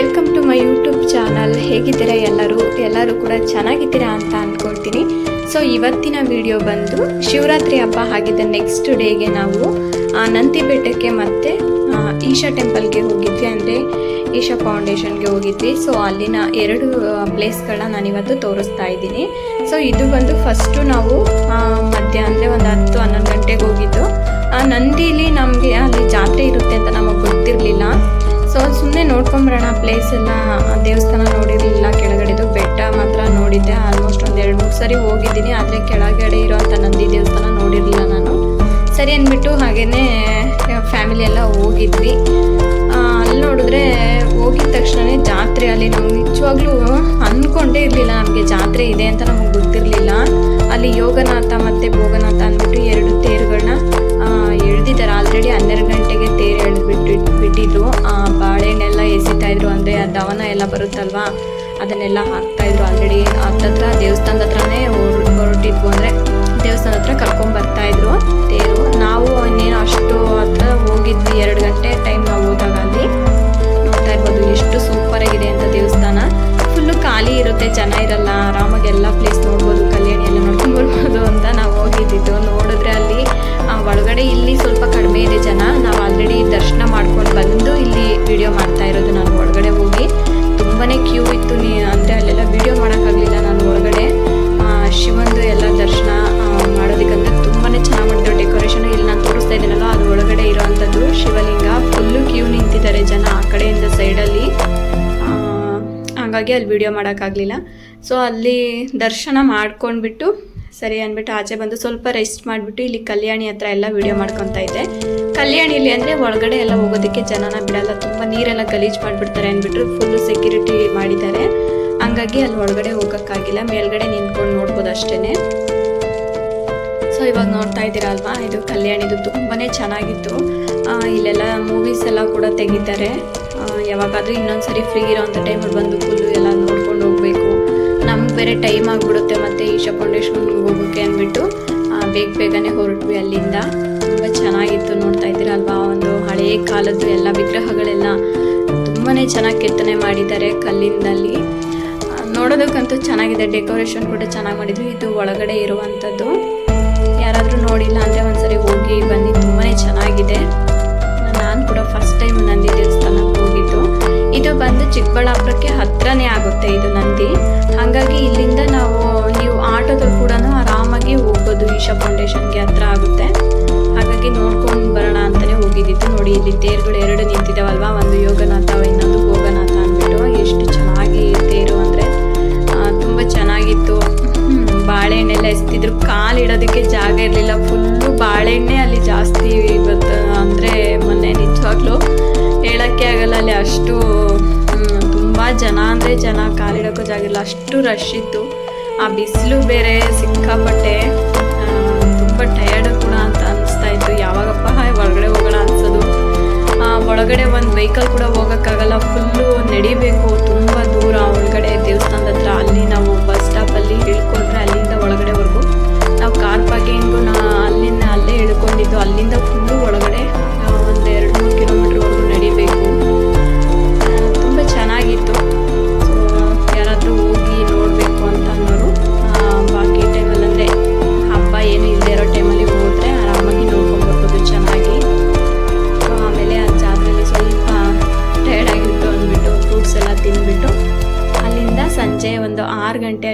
Welcome to my YouTube channel. ಹೇಗಿದ್ದೀರಾ ಎಲ್ಲರೂ? ಎಲ್ಲರೂ ಕೂಡ ಚೆನ್ನಾಗಿದ್ದೀರಾ ಅಂತ ಅಂದ್ಕೊಳ್ತೀನಿ ಸೊ ಇವತ್ತಿನ ವಿಡಿಯೋ ಬಂದು ಶಿವರಾತ್ರಿ ಹಬ್ಬ ಆಗಿದ್ದ ನೆಕ್ಸ್ಟ್ ಡೇಗೆ ನಾವು ನಂದಿ ಬೆಟ್ಟಕ್ಕೆ ಮತ್ತು ಈಶಾ ಟೆಂಪಲ್ಗೆ ಹೋಗಿದ್ವಿ. ಅಂದರೆ ಈಶಾ ಫೌಂಡೇಶನ್ಗೆ ಹೋಗಿದ್ವಿ. ಸೊ ಅಲ್ಲಿನ ಎರಡು ಪ್ಲೇಸ್ಗಳನ್ನ ನಾನು ಇವತ್ತು ತೋರಿಸ್ತಾ ಇದ್ದೀನಿ. ಸೊ ಇದು ಬಂದು ಫಸ್ಟು ನಾವು ಮಧ್ಯ ಅಂದರೆ ಒಂದು ಹತ್ತು ಹನ್ನೊಂದು ಗಂಟೆಗೆ ಹೋಗಿದ್ದು. ಆ, ನಂದಿಲಿ ನಮಗೆ ಅಲ್ಲಿ ಜಾತ್ರೆ ಇರುತ್ತೆ ಅಂತ ನಮಗೆ ಗೊತ್ತಿರಲಿಲ್ಲ. ಸೊ ಸುಮ್ಮನೆ ನೋಡ್ಕೊಂಬರೋಣ. ಪ್ಲೇಸ್ ಎಲ್ಲ ದೇವಸ್ಥಾನ ನೋಡಿರಲಿಲ್ಲ ಕೆಳಗಡೆದು ಬೆಟ್ಟ ಮಾತ್ರ ನೋಡಿದ್ದೆ. ಆಲ್ಮೋಸ್ಟ್ ಒಂದು ಎರಡು ಮೂರು ಸರಿ ಹೋಗಿದ್ದೀನಿ. ಆದರೆ ಕೆಳಗಡೆ ಇರೋವಂಥ ನಂದಿ ದೇವಸ್ಥಾನ ನೋಡಿರಲಿಲ್ಲ ನಾನು. ಸರಿ ಅಂದ್ಬಿಟ್ಟು ಹಾಗೇ ಫ್ಯಾಮಿಲಿ ಎಲ್ಲ ಹೋಗಿದ್ವಿ. ಅಲ್ಲಿ ನೋಡಿದ್ರೆ ಹೋಗಿದ ತಕ್ಷಣವೇ ಜಾತ್ರೆ ಅಲ್ಲಿ ನಾವು ನಿಜವಾಗ್ಲೂ ಅಂದ್ಕೊಂಡೇ ಇರಲಿಲ್ಲ ನಮಗೆ ಜಾತ್ರೆ ಇದೆ ಅಂತ ನಮಗೆ ಗೊತ್ತಿರಲಿಲ್ಲ. ಅಲ್ಲಿ ಯೋಗನಾಥ ಮತ್ತು ಭೋಗನಾಥ ಅಂದ್ಬಿಟ್ಟು ಎರಡು ತೇರುಗಳನ್ನ ಎಳ್ದಿದ್ದಾರೆ. ಆಲ್ರೆಡಿ ಹನ್ನೆರಡು ಗಂಟೆಗೆ ತೇರು ಎಳೆದ್ಬಿಟ್ಟು ಬಿಟ್ಟಿದ್ರು. ಎಸಿತಾ ಇದ್ರು ಅಂದ್ರೆ ಆ ದವನ ಎಲ್ಲ ಬರುತ್ತಲ್ವಾ? ಅದನ್ನೆಲ್ಲ ಹಾಕ್ತಾ ಇದ್ರು ಆಲ್ರೆಡಿ ಹತ್ತತ್ರ ದೇವಸ್ಥಾನದ ಹತ್ರನೇ ಹೊರ ಹೊರಟಿದ್ವು ಅಂದ್ರೆ ದೇವಸ್ಥಾನದ ಹತ್ರ ಕರ್ಕೊಂಡ್ ಬರ್ತಾ ಇದ್ರು. ತೇರು ನಾವು ಇನ್ನೇನು ಅಷ್ಟು ಹಾಗಾಗಿ ಅಲ್ಲಿ ವಿಡಿಯೋ ಮಾಡೋಕ್ಕಾಗಲಿಲ್ಲ. ಸೊ ಅಲ್ಲಿ ದರ್ಶನ ಮಾಡ್ಕೊಂಡ್ಬಿಟ್ಟು, ಸರಿ ಅಂದ್ಬಿಟ್ಟು ಆಚೆ ಬಂದು ಸ್ವಲ್ಪ ರೆಸ್ಟ್ ಮಾಡಿಬಿಟ್ಟು ಇಲ್ಲಿ ಕಲ್ಯಾಣಿ ಹತ್ರ ಎಲ್ಲ ವಿಡಿಯೋ ಮಾಡ್ಕೊತಾ ಇದ್ದೆ. ಕಲ್ಯಾಣಿಲಿ ಅಂದರೆ ಒಳಗಡೆ ಎಲ್ಲ ಹೋಗೋದಕ್ಕೆ ಜನನ ಬಿಡಲ್ಲ, ತುಂಬ ನೀರೆಲ್ಲ ಗಲೀಜು ಮಾಡಿಬಿಡ್ತಾರೆ ಅಂದ್ಬಿಟ್ಟು ಫುಲ್ಲು ಸೆಕ್ಯೂರಿಟಿ ಮಾಡಿದ್ದಾರೆ. ಹಂಗಾಗಿ ಅಲ್ಲಿ ಒಳಗಡೆ ಹೋಗೋಕ್ಕಾಗಿಲ್ಲ, ಮೇಲ್ಗಡೆ ನಿಂತ್ಕೊಂಡು ನೋಡ್ಬೋದು ಅಷ್ಟೇ ಸೊ ಇವಾಗ ನೋಡ್ತಾ ಇದ್ದೀರಾ ಅಲ್ವಾ, ಇದು ಕಲ್ಯಾಣಿದು ತುಂಬಾ ಚೆನ್ನಾಗಿತ್ತು. ಇಲ್ಲೆಲ್ಲ ಮೂವೀಸ್ ಎಲ್ಲ ಕೂಡ ತೆಗಿತಾರೆ. ಯಾವಾಗಾದ್ರೂ ಇನ್ನೊಂದ್ಸರಿ ಫ್ರೀ ಇರೋಂಥ ಟೈಮಲ್ಲಿ ಬಂದು ಫುಲ್ಲು ಎಲ್ಲ ನೋಡ್ಕೊಂಡು ಹೋಗಬೇಕು. ನಮ್ಗೆ ಬೇರೆ ಟೈಮ್ ಆಗಿಬಿಡುತ್ತೆ ಮತ್ತು ಈಶಾ ಫೌಂಡೇಶನ್ಗೆ ಹೋಗೋಕ್ಕೆ ಅಂದ್ಬಿಟ್ಟು ಬೇಗ ಬೇಗನೆ ಹೊರಟ್ವಿ ಅಲ್ಲಿಂದ. ತುಂಬ ಚೆನ್ನಾಗಿತ್ತು ನೋಡ್ತಾ ಇದ್ದೀರಾ ಅಲ್ವಾ? ಒಂದು ಹಳೆಯ ಕಾಲದ್ದು ಎಲ್ಲ ವಿಗ್ರಹಗಳೆಲ್ಲ ತುಂಬಾ ಚೆನ್ನಾಗಿ ಕೆತ್ತನೆ ಮಾಡಿದ್ದಾರೆ ಕಲ್ಲಿಂದಲ್ಲಿ. ನೋಡೋದಕ್ಕಂತೂ ಚೆನ್ನಾಗಿದೆ. ಡೆಕೋರೇಷನ್ ಕೂಡ ಚೆನ್ನಾಗಿ ಮಾಡಿದ್ವಿ. ಇದು ಒಳಗಡೆ ಇರುವಂಥದ್ದು ಯಾರಾದರೂ ನೋಡಿಲ್ಲ ಅಂದರೆ ಒಂದ್ಸರಿ ಹೋಗಿ ಬನ್ನಿ. ತುಂಬಾ ಚೆನ್ನಾಗಿದೆ. ನಾನು ಕೂಡ ಫಸ್ಟ್ ಟೈಮ್ ನಂದಿ ಇದು ಬಂದು ಚಿಕ್ಕಬಳ್ಳಾಪುರಕ್ಕೆ ಹತ್ರನೇ ಆಗುತ್ತೆ ಇದು ನಂದಿ. ಹಾಗಾಗಿ ಇಲ್ಲಿಂದ ನಾವು, ನೀವು ಆಟೋದಲ್ಲಿ ಕೂಡ ಆರಾಮಾಗಿ ಹೋಗ್ಬೋದು ಈಶಾ ಫೌಂಡೇಶನ್ಗೆ ಹತ್ರ ಆಗುತ್ತೆ. ಹಾಗಾಗಿ ನೋಡ್ಕೊಂಡು ಬರೋಣ ಅಂತಲೇ ಹೋಗಿದ್ದಿತ್ತು ನೋಡಿ, ಇಲ್ಲಿ ತೇರುಗಳು ಎರಡು ನಿಂತಿದ್ದಾವಲ್ವಾ ರಶ್ ಇತ್ತು ಆ ಬಿಸಿಲು ಬೇರೆ ಸಿಕ್ಕಾಪಟ್ಟೆ ತುಂಬ ಟಯರ್ಡ್ ಕೂಡ ಅಂತ ಅನಿಸ್ತಾ ಇತ್ತು. ಯಾವಾಗಪ್ಪ ಒಳಗಡೆ ಹೋಗೋಣ ಅನ್ಸೋದು. ಒಳಗಡೆ ಒಂದು ವೆಹಿಕಲ್ ಕೂಡ ಹೋಗೋಕ್ಕಾಗಲ್ಲ. ಫುಲ್ಲು ನಡಿಬೇಕು. ತುಂಬ ದೂರ ಒಳಗಡೆ ದೇವಸ್ಥಾನದ ಹತ್ರ. ಅಲ್ಲಿ ನಾವು ಬಸ್ ಸ್ಟಾಪಲ್ಲಿ ಇಳ್ಕೊಂಡ್ರೆ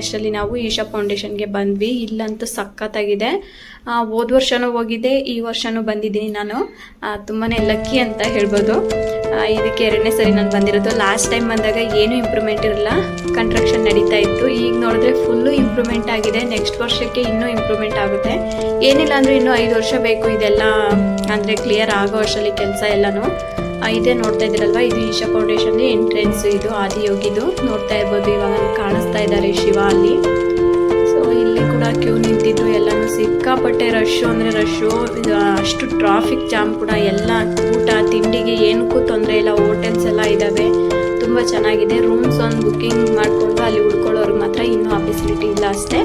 ಅಷ್ಟರಲ್ಲಿ ನಾವು ಈಶಾ ಫೌಂಡೇಶನ್ಗೆ ಬಂದ್ವಿ. ಇಲ್ಲಂತೂ ಸಖತ್ತಾಗಿದೆ. ಹೋದ ವರ್ಷನೂ ಹೋಗಿದ್ದೆ ಈ ವರ್ಷನೂ ಬಂದಿದ್ದೀನಿ ನಾನು. ತುಂಬಾ ಲಕ್ಕಿ ಅಂತ ಹೇಳ್ಬೋದು. ಇದಕ್ಕೆ ಎರಡನೇ ಸರಿ ನಾನು ಬಂದಿರೋದು. ಲಾಸ್ಟ್ ಟೈಮ್ ಬಂದಾಗ ಏನೂ ಇಂಪ್ರೂವ್ಮೆಂಟ್ ಇರಲ್ಲ. ಕನ್ಸ್ಟ್ರಕ್ಷನ್ ನಡೀತಾ ಇತ್ತು. ಈಗ ನೋಡಿದ್ರೆ ಫುಲ್ಲು ಇಂಪ್ರೂವ್ಮೆಂಟ್ ಆಗಿದೆ. ನೆಕ್ಸ್ಟ್ ವರ್ಷಕ್ಕೆ ಇನ್ನೂ ಇಂಪ್ರೂವ್ಮೆಂಟ್ ಆಗುತ್ತೆ. ಏನಿಲ್ಲ ಅಂದ್ರೆ ಇನ್ನೂ ಐದು ವರ್ಷ ಬೇಕು ಇದೆಲ್ಲ. ಅಂದರೆ ಕ್ಲಿಯರ್ ಆಗೋ ವರ್ಷದಲ್ಲಿ ಕೆಲಸ ಎಲ್ಲನೂ. ಇದೇ ನೋಡ್ತಾ ಇದ್ದೀರಲ್ವಾ? ಇದು ಈಶಾ ಫೌಂಡೇಶನ್ ಎಂಟ್ರೆನ್ಸ್ ಇದು ಆದಿಯೋಗಿದು ನೋಡ್ತಾ ಇರ್ಬೋದು. ಇವಾಗ ಕಾಣಿಸ್ತಾ ಇದ್ದಾರೆ ಶಿವ ಅಲ್ಲಿ. ಸೊ ಇಲ್ಲಿ ಕೂಡ ಕ್ಯೂ ನಿಂತಿದ್ದು ಎಲ್ಲಾನು ಸಿಕ್ಕಾಪಟ್ಟೆ ರಶ್ ಅಂದರೆ ರಶ್ಶು ಇದು ಅಷ್ಟು ಟ್ರಾಫಿಕ್ ಜಾಮ್ ಕೂಡ. ಎಲ್ಲ ಊಟ, ತಿಂಡಿಗೆ ಏನಕ್ಕೂ ತೊಂದರೆ ಇಲ್ಲ. ಹೋಟೆಲ್ಸ್ ಎಲ್ಲ ಇದ್ದಾವೆ. ತುಂಬ ಚೆನ್ನಾಗಿದೆ. ರೂಮ್ಸ್ ಒಂದು ಬುಕ್ಕಿಂಗ್ ಮಾಡಿಕೊಂಡು ಅಲ್ಲಿ ಉಳ್ಕೊಳ್ಳೋರ್ಗೆ ಮಾತ್ರ ಇನ್ನೂ ಆ ಫೆಸಿಲಿಟಿ ಇಲ್ಲ ಅಷ್ಟೇ.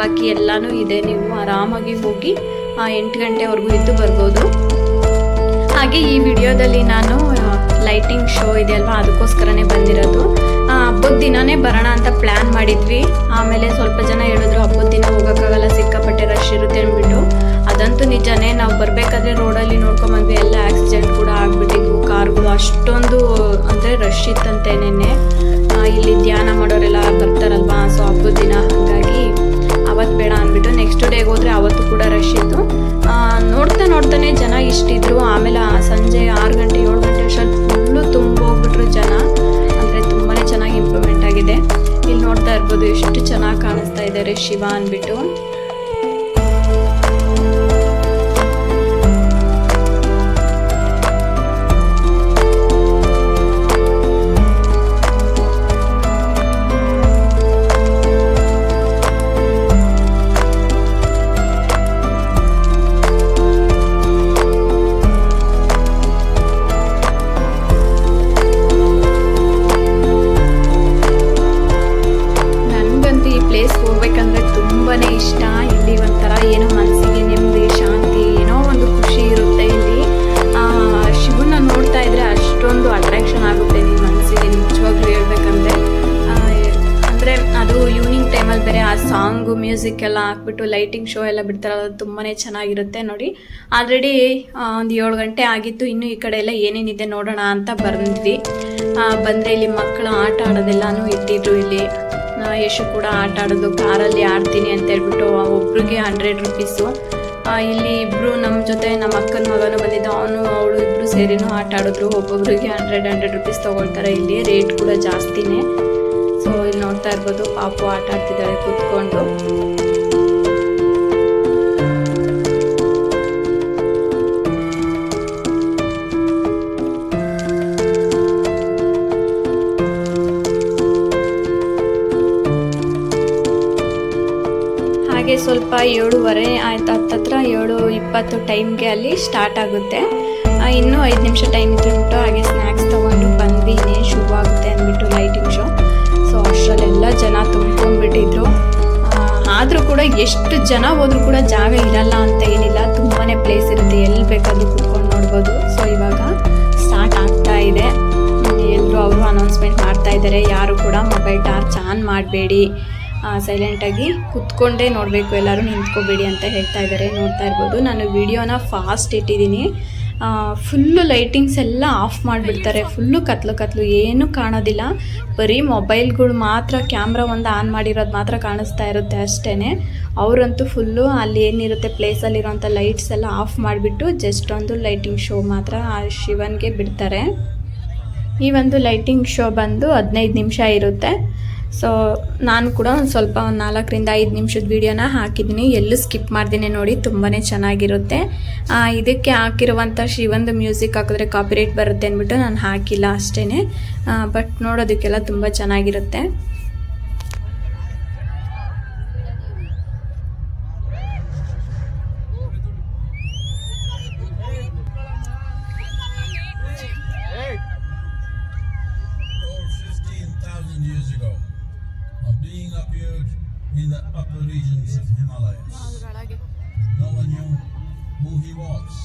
ಬಾಕಿ ಎಲ್ಲನೂ ಇದೆ. ನೀವು ಆರಾಮಾಗಿ ಹೋಗಿ ಎಂಟು ಗಂಟೆವರೆಗೂ ಇದ್ದು ಬರ್ಬೋದು. ಹಾಗೆ ಈ ವಿಡಿಯೋದಲ್ಲಿ ನಾನು ಲೈಟಿಂಗ್ ಶೋ ಇದೆ ಅಲ್ವಾ ಅದಕ್ಕೋಸ್ಕರನೇ ಬಂದಿರೋದು. ಹಬ್ಬದ ದಿನನೇ ಬರೋಣ ಅಂತ ಪ್ಲ್ಯಾನ್ ಮಾಡಿದ್ವಿ. ಆಮೇಲೆ ಸ್ವಲ್ಪ ಜನ ಹೇಳಿದ್ರು, ಹಬ್ಬದ ದಿನ ಹೋಗೋಕ್ಕಾಗಲ್ಲ, ಸಿಕ್ಕಾಪಟ್ಟೆ ರಶ್ ಇರುತ್ತೆ ಅಂದ್ಬಿಟ್ಟು. ಅದಂತೂ ನಿಜನೇ, ನಾವು ಬರಬೇಕಾದ್ರೆ ರೋಡಲ್ಲಿ ನೋಡ್ಕೊಂಬಂದ್ವಿ, ಎಲ್ಲ ಆಕ್ಸಿಡೆಂಟ್ ಕೂಡ ಆಗ್ಬಿಟ್ಟಿದ್ವು. ಕಾರ್ಗಳು ಅಷ್ಟೊಂದು, ಅಂದರೆ ರಶ್ ಇತ್ತಂತೆ ನೆನ್ನೆ ಇಲ್ಲಿ ಧ್ಯಾನ ಮಾಡೋರೆಲ್ಲ ಬರ್ತಾರಲ್ವಾ ಸೊ ಹಬ್ಬದ ದಿನ ಹಾಗಾಗಿ. ಅವತ್ತು ಬೇಡ ಅಂದ್ಬಿಟ್ಟು ನೆಕ್ಸ್ಟ್ ಡೇಗೆ ಹೋದರೆ ಅವತ್ತು ಕೂಡ ರಶ್ ಇತ್ತು. ನೋಡ್ತಾ ನೋಡ್ತಾನೆ ಜನ ಇಷ್ಟಿದ್ರು. ಆಮೇಲೆ ಸಂಜೆ ಆರು ಗಂಟೆ, ಏಳು ಗಂಟೆ ಅಷ್ಟೊತ್ತು ಫುಲ್ಲು ತುಂಬ ಹೋಗ್ಬಿಟ್ರು ಜನ. ಅಂದರೆ ತುಂಬಾ ಚೆನ್ನಾಗಿ ಇಂಪ್ರೂವ್ಮೆಂಟ್ ಆಗಿದೆ. ಇಲ್ಲಿ ನೋಡ್ತಾ ಇರ್ಬೋದು ಎಷ್ಟು ಚೆನ್ನಾಗಿ ಕಾಣಿಸ್ತಾ ಇದ್ದಾರೆ ಶಿವ ಅಂದ್ಬಿಟ್ಟು. ಲೈಟಿಂಗ್ ಶೋ ಎಲ್ಲ ಬಿಡ್ತಾರಲ್ಲ, ಅದು ತುಂಬಾ ಚೆನ್ನಾಗಿರುತ್ತೆ ನೋಡಿ. ಆಲ್ರೆಡಿ ಒಂದು ಏಳು ಗಂಟೆ ಆಗಿತ್ತು, ಇನ್ನು ಈ ಕಡೆ ಎಲ್ಲ ಏನೇನಿದೆ ನೋಡೋಣ ಅಂತ ಬಂದ್ವಿ. ಬಂದರೆ ಇಲ್ಲಿ ಮಕ್ಕಳು ಆಟ ಆಡೋದೆಲ್ಲಾನು ಇಟ್ಟಿದ್ರು ಇಲ್ಲಿ. ಯಶು ಕೂಡ ಆಟ ಆಡೋದು, ಕಾರಲ್ಲಿ ಆಡ್ತೀನಿ ಅಂತ ಹೇಳ್ಬಿಟ್ಟು ಒಬ್ರಿಗೆ ಹಂಡ್ರೆಡ್ ರುಪೀಸು ಇಲ್ಲಿ ಇಬ್ರು ನಮ್ಮ ಜೊತೆ ನಮ್ಮ ಅಕ್ಕನ ಮಗನು ಬಂದಿದ್ದ, ಅವನು, ಅವಳು ಇಬ್ರು ಸೇರಿನೂ ಆಟ ಆಡಿದ್ರು. ಒಬ್ಬೊಬ್ರಿಗೆ ಹಂಡ್ರೆಡ್ ಹಂಡ್ರೆಡ್ ರುಪೀಸ್ ತೊಗೊಳ್ತಾರೆ ಇಲ್ಲಿ ರೇಟ್ ಕೂಡ ಜಾಸ್ತಿನೇ. ಸೊ ಇಲ್ಲಿ ನೋಡ್ತಾ ಇರ್ಬೋದು, ಪಾಪು ಆಟ ಆಡ್ತಿದ್ದಾಳೆ ಕೂತ್ಕೊಂಡು. ಹಾಗೆ ಸ್ವಲ್ಪ ಏಳುವರೆ ಆಯ್ತು, ಹತ್ತತ್ರ ಏಳು ಇಪ್ಪತ್ತು ಟೈಮ್ಗೆ ಅಲ್ಲಿ ಸ್ಟಾರ್ಟ್ ಆಗುತ್ತೆ. ಇನ್ನೂ ಐದು ನಿಮಿಷ ಟೈಮ್ ಇದ್ಬಿಟ್ಟು ಹಾಗೆ ಸ್ನ್ಯಾಕ್ಸ್ ತೊಗೊಂಡು ಬಂದ್ವಿ ಇನ್ನೇನು ಶುರು ಆಗುತ್ತೆ ಅಂದ್ಬಿಟ್ಟು ಲೈಟಿಂಗ್ ಶೋ ಸೊ ಅಷ್ಟರಲ್ಲೆಲ್ಲ ಜನ ತುಂಬ್ಕೊಂಡ್ಬಿಟ್ಟಿದ್ರು. ಆದರೂ ಕೂಡ ಎಷ್ಟು ಜನ ಹೋದ್ರೂ ಕೂಡ ಜಾಗ ಇರಲ್ಲ ಅಂತ ಏನಿಲ್ಲ. ತುಂಬಾ ಪ್ಲೇಸ್ ಇರುತ್ತೆ, ಎಲ್ಲಿ ಬೇಕಾದ್ರೂ ಕೂತ್ಕೊಂಡು ನೋಡ್ಬೋದು. ಸೊ ಇವಾಗ ಸ್ಟಾರ್ಟ್ ಆಗ್ತಾ ಇದೆ. ಎಲ್ಲರೂ ಅವರು ಅನೌನ್ಸ್ಮೆಂಟ್ ಮಾಡ್ತಾ ಇದ್ದಾರೆ. ಯಾರು ಕೂಡ ಮೊಬೈಲ್ ಟಾರ್ಚ್ ಆನ್ ಮಾಡಬೇಡಿ. ಸೈಲೆಂಟಾಗಿ ಕುತ್ಕೊಂಡೇ ನೋಡಬೇಕು, ಎಲ್ಲರೂ ನಿಂತ್ಕೋಬೇಡಿ ಅಂತ ಹೇಳ್ತಾ ಇದ್ದಾರೆ, ನೋಡ್ತಾ ಇರ್ಬೋದು. ನಾನು ವಿಡಿಯೋನ ಫಾಸ್ಟ್ ಇಟ್ಟಿದ್ದೀನಿ. ಫುಲ್ಲು ಲೈಟಿಂಗ್ಸ್ ಎಲ್ಲ ಆಫ್ ಮಾಡಿಬಿಡ್ತಾರೆ. ಫುಲ್ಲು ಕತ್ಲು ಕತ್ಲು, ಏನೂ ಕಾಣೋದಿಲ್ಲ. ಬರೀ ಮೊಬೈಲ್ಗಳು ಮಾತ್ರ ಕ್ಯಾಮ್ರಾ ಒಂದು ಆನ್ ಮಾಡಿರೋದು ಮಾತ್ರ ಕಾಣಿಸ್ತಾ ಇರುತ್ತೆ ಅಷ್ಟೇ ಅವರಂತೂ ಫುಲ್ಲು ಅಲ್ಲಿ ಏನಿರುತ್ತೆ ಪ್ಲೇಸಲ್ಲಿರೋಂಥ ಲೈಟ್ಸ್ ಎಲ್ಲ ಆಫ್ ಮಾಡಿಬಿಟ್ಟು ಜಸ್ಟ್ ಒಂದು ಲೈಟಿಂಗ್ ಶೋ ಮಾತ್ರ ಆ ಶಿವನ್ಗೆ ಬಿಡ್ತಾರೆ. ಈ ಒಂದು ಲೈಟಿಂಗ್ ಶೋ ಬಂದು ಹದಿನೈದು ನಿಮಿಷ ಇರುತ್ತೆ. ಸೊ ನಾನು ಕೂಡ ಒಂದು ಸ್ವಲ್ಪ ಒಂದು ನಾಲ್ಕರಿಂದ ಐದು ನಿಮಿಷದ ವೀಡಿಯೋನ ಹಾಕಿದ್ದೀನಿ ಎಲ್ಲೂ ಸ್ಕಿಪ್ ಮಾಡ್ದೇನೆ ನೋಡಿ ತುಂಬಾ ಚೆನ್ನಾಗಿರುತ್ತೆ. ಇದಕ್ಕೆ ಹಾಕಿರುವಂಥ ಶಿವಂದು ಮ್ಯೂಸಿಕ್ ಹಾಕಿದ್ರೆ ಕಾಪಿರೇಟ್ ಬರುತ್ತೆ ಅಂದ್ಬಿಟ್ಟು ನಾನು ಹಾಕಿಲ್ಲ ಅಷ್ಟೇ ಬಟ್ ನೋಡೋದಕ್ಕೆಲ್ಲ ತುಂಬ ಚೆನ್ನಾಗಿರುತ್ತೆ. he wants.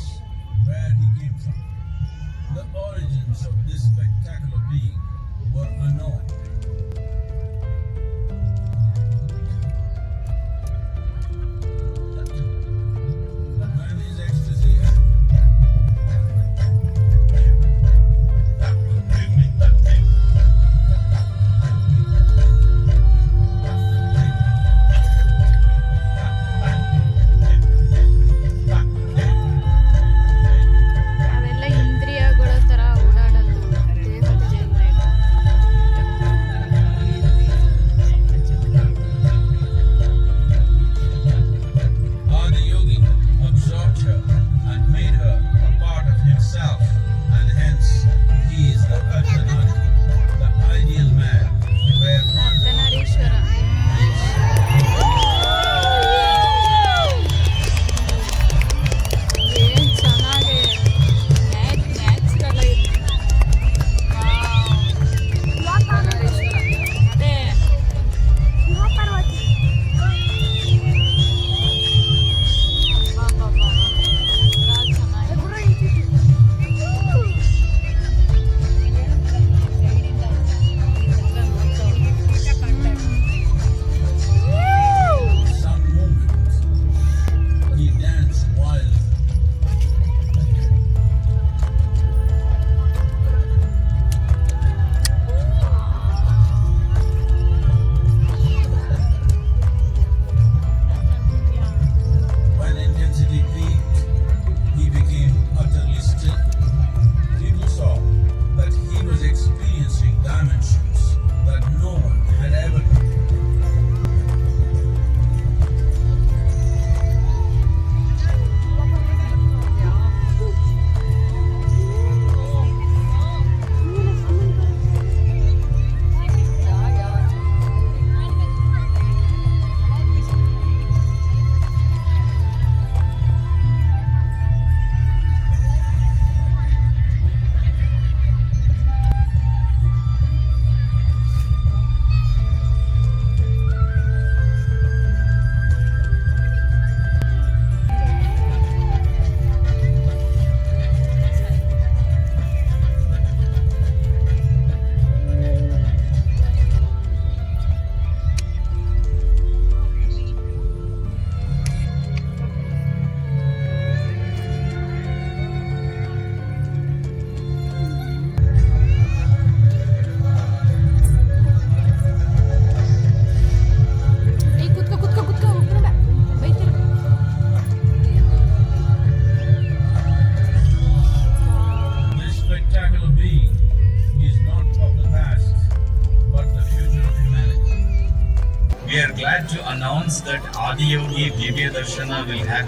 第一，你别面的是那个你还。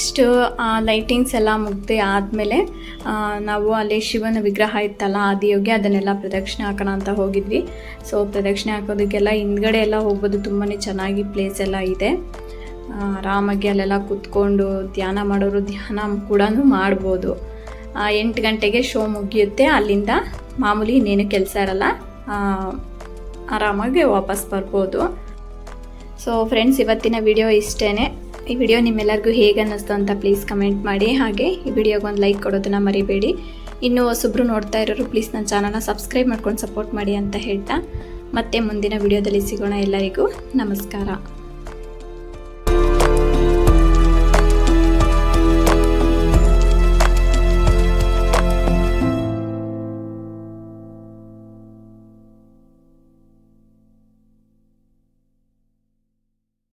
ನೆಕ್ಸ್ಟ್ ಲೈಟಿಂಗ್ಸ್ ಎಲ್ಲ ಮುಗ್ದೆ ಆದಮೇಲೆ ನಾವು ಅಲ್ಲಿ ಶಿವನ ವಿಗ್ರಹ ಇತ್ತಲ್ಲ, ಆದಿಯೋಗಿ ಅದನ್ನೆಲ್ಲ ಪ್ರದಕ್ಷಿಣೆ ಹಾಕೋಣ ಅಂತ ಹೋಗಿದ್ವಿ. ಸೊ ಪ್ರದಕ್ಷಿಣೆ ಹಾಕೋದಕ್ಕೆಲ್ಲ ಹಿಂದ್ಗಡೆ ಎಲ್ಲ ಹೋಗ್ಬೋದು ತುಂಬಾ ಚೆನ್ನಾಗಿ ಪ್ಲೇಸ್ ಎಲ್ಲ ಇದೆ. ಆರಾಮಾಗಿ ಅಲ್ಲೆಲ್ಲ ಕೂತ್ಕೊಂಡು ಧ್ಯಾನ ಮಾಡೋರು ಧ್ಯಾನ ಕೂಡ ಮಾಡ್ಬೋದು. ಎಂಟು ಗಂಟೆಗೆ ಶೋ ಮುಗಿಯುತ್ತೆ. ಅಲ್ಲಿಂದ ಮಾಮೂಲಿ ಇನ್ನೇನು ಕೆಲಸ ಇರಲ್ಲ. ಆರಾಮಾಗಿ ವಾಪಸ್ ಬರ್ಬೋದು. ಸೊ ಫ್ರೆಂಡ್ಸ್ ಇವತ್ತಿನ ವಿಡಿಯೋ ಇಷ್ಟೇ ಈ ವಿಡಿಯೋ ನಿಮ್ಮೆಲ್ಲರಿಗೂ ಹೇಗೆ ಅನ್ನಿಸ್ತು ಅಂತ ಪ್ಲೀಸ್ ಕಮೆಂಟ್ ಮಾಡಿ. ಹಾಗೆ ಈ ವಿಡಿಯೋಗೆ ಒಂದು ಲೈಕ್ ಕೊಡೋದನ್ನು ಮರಿಬೇಡಿ. ಇನ್ನೂ ಸುಬ್ರು ನೋಡ್ತಾ ಇರೋರು ಪ್ಲೀಸ್ ನನ್ನ ಚಾನಲ್ನ ಸಬ್ಸ್ಕ್ರೈಬ್ ಮಾಡ್ಕೊಂಡು ಸಪೋರ್ಟ್ ಮಾಡಿ ಅಂತ ಹೇಳ್ತಾ. ಮತ್ತೆ ಮುಂದಿನ ವಿಡಿಯೋದಲ್ಲಿ ಸಿಗೋಣ ಎಲ್ಲರಿಗೂ. ನಮಸ್ಕಾರ.